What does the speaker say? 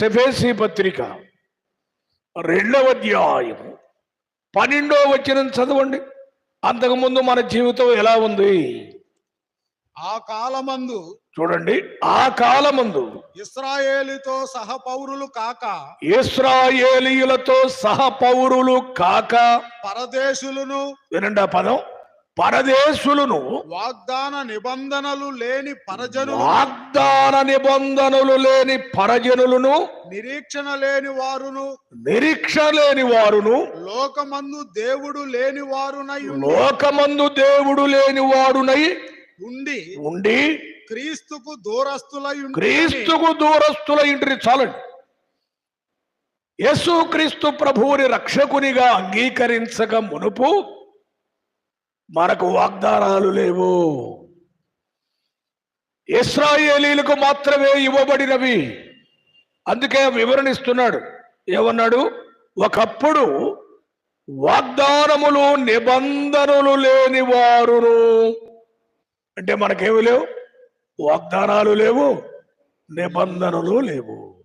సెఫేసి పత్రిక రెండవ అధ్యాయము పన్నెండో వచ్చిన చదవండి. అంతకుముందు మన జీవితం ఎలా ఉంది? ఆ కాలమందు చూడండి. ఆ కాలమందు ఇస్రాయేలుతో సహ పౌరులు కాక ఇస్రాయేలీయులతో సహ పౌరులు కాక పరదేశులను వినండి ఆ పదం. పరదేశులను వాగ్దాన నిబంధనలు లేని పరజనులు వాగ్దాన నిబంధనలు లేని పరజనులను నిరీక్షణ లేని వారును నిరీక్ష లేని వారును లోకమందు దేవుడు లేని వారునై లోకమందు దేవుడు లేని వాడునై ఉండి ఉండి క్రీస్తుకు దూరస్తులై క్రీస్తుకు దూరస్తుల ఇంటిని చాలండి. యేసు క్రీస్తు ప్రభువుని రక్షకునిగా అంగీకరించక మునుపు మనకు వాగ్దానాలు లేవు. ఇస్రాయేలీలకు మాత్రమే ఇవ్వబడినవి. అందుకే వివరణిస్తున్నాడు. ఏమన్నాడు? ఒకప్పుడు వాగ్దానములు నిబంధనలు లేని వారును. అంటే మనకేమి లేవు? వాగ్దానాలు లేవు నిబంధనలు లేవు.